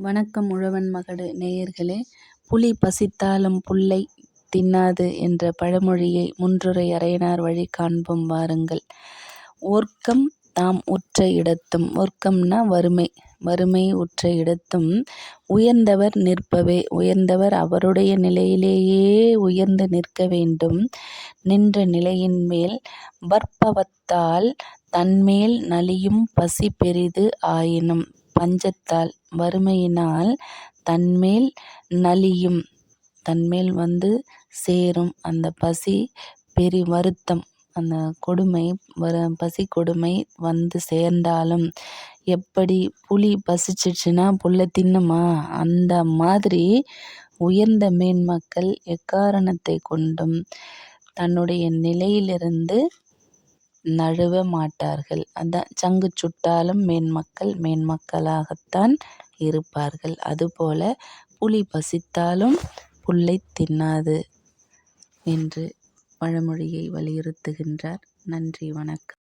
வணக்கம் உழவன் மகடு நேயர்களே. புலி பசித்தாலும் புல்லை தின்னாது என்ற பழமொழியை முன்றுரை அறையனார் வழி காண்போம் வாருங்கள். ஓர்க்கம் தாம் உற்ற இடத்தும் ஒர்க்கம்னா வறுமை. வறுமை உற்ற இடத்தும் உயர்ந்தவர் நிற்பவே உயர்ந்தவர் அவருடைய நிலையிலேயே உயர்ந்து நிற்க வேண்டும். நின்ற நிலையின் மேல் வற்பவத்தால் தன்மேல் நலியும் பசி பெரிது ஆயினும் பஞ்சத்தால் வறுமையினால் தன்மேல் நலியும். தன்மேல் வந்து சேரும் அந்த பசி பெரி வருத்தம். அந்த கொடுமை வர பசி கொடுமை வந்து சேர்ந்தாலும் எப்படி புலி பசிச்சிச்சுன்னா புல்லை தின்னுமா? அந்த மாதிரி உயர்ந்த மேன்மக்கள் எக்காரணத்தை கொண்டும் தன்னுடைய நிலையிலிருந்து நழுவ மாட்டார்கள். அதான் சங்கு சுட்டாலும் மேன்மக்கள் மேன்மக்களாகத்தான் இருப்பார்கள். அதுபோல புலி பசித்தாலும் புல்லை தின்னாது என்று பழமொழியை வலியுறுத்துகின்றார். நன்றி வணக்கம்.